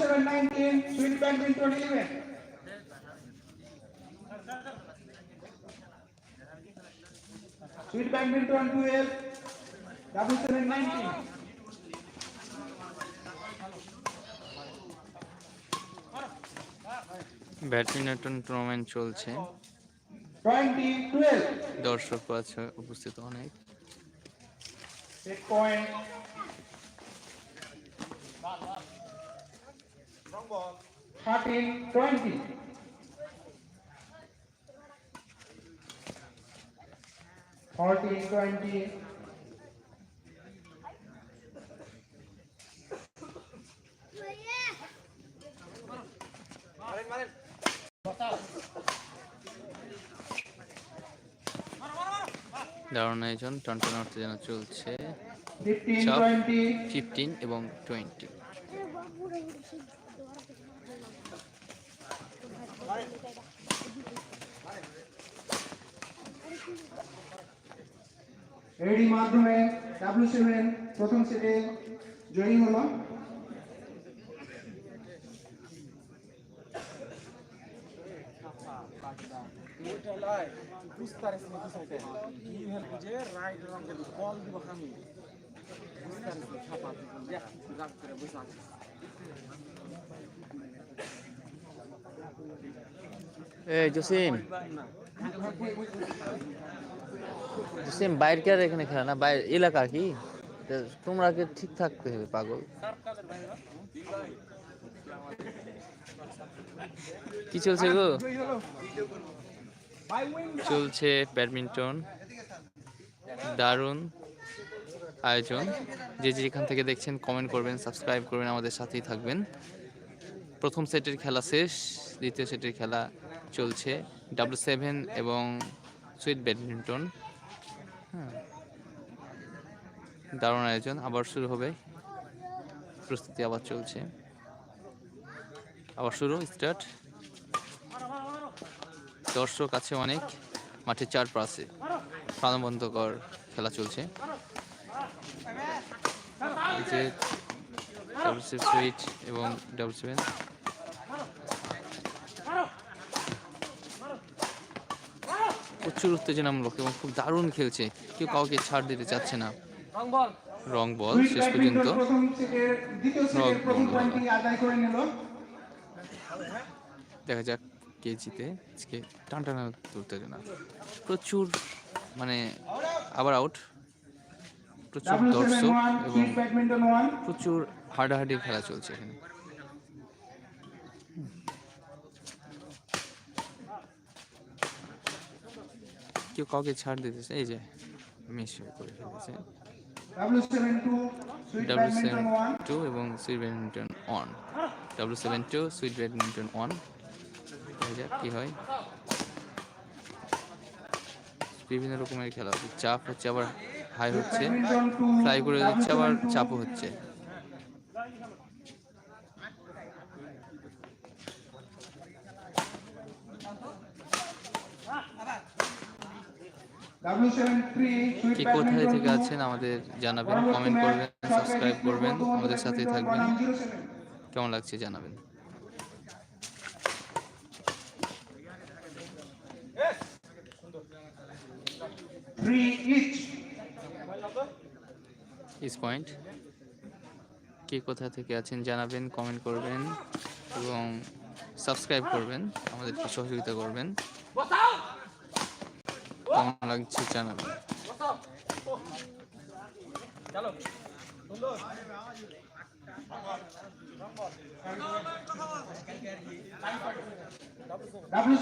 Seven nineteen sweet badminton eleven sweet badminton tournament চলছে। দর্শক আছে উপস্থিত অনেক। Set point thirteen twenty fourteen twenty. দারুণ আয়োজন টনটন উত্তেজনা চলছে। ফিফটিন এবং টোয়েন্টি এডি মাধ্যমে ডাব্লিউ সেভেন প্রথম সেটে জয়ী হলো। যে রাইট রঙের বল দিব আমি? বুঝতে ছাপা রাগ করে বসে আছি। এই, জসিম। জসিম, বাইরে কে আর এখানে খেলা না? বাইরে, এলাকা কি? তোমরা কি ঠিক থাকতে হবে, পাগল? কি চলছে গো? চলছে ব্যাডমিন্টন, দারুণ আয়োজন। যে যেখান থেকে দেখছেন কমেন্ট করবেন সাবস্ক্রাইব করবেন, আমাদের সাথেই থাকবেন। প্রথম সেটের খেলা শেষ, দ্বিতীয় সেটের খেলা চলছে। ডাব্লিউ সেভেন এবং সুইট ব্যাডমিন্টন। হ্যাঁ। দারুণ আয়োজন, আবার শুরু হবে। প্রস্তুতি আবার চলছে। আবার শুরু স্টার্ট দর্শক আছে অনেক, মাঠের চারপাশে প্রাণবন্তকর খেলা চলছে। যে ডাবল এবং ডাবল সেভেন প্রচুর উত্তেজনামূলক এবং খুব দারুণ খেলছে। কেউ কাউকে ছাড় দিতে চাচ্ছে না। রং বল শেষ পর্যন্ত। দেখা যাক। কে জিতে আজকে টান টানা উত্তেজনা প্রচুর মানে আবার আউট প্রচুর দর্শক এবং প্রচুর হাডাহাডি খেলা চলছে এখানে। কেউ কাউকে ছাড় দিতেছে এই যে মিস করে ফেলেছে। ডাব্লিউ সেভেন টু এবং sweet badminton on W seven two sweet badminton on দেখা যাক, কি হয়? বিভিন্ন রকমের খেলা হচ্ছে। চাপ হচ্ছে, আবার হাই হচ্ছে। ফ্লাই করে দিচ্ছে, আবার চাপও হচ্ছে। কি কোথায় থেকে আছেন আমাদের জানাবেন কমেন্ট করবেন সাবস্ক্রাইব করবেন। আমাদের সাথেই থাকবেন। কেমন লাগছে জানাবেন? থ্রি ইচ ইস পয়েন্ট কে কোথা থেকে আছেন জানাবেন কমেন্ট করবেন এবং সাবস্ক্রাইব করবেন আমাদেরকে সহযোগিতা করবেন। কেমন লাগছে জানাবেন। ডাব্লিউ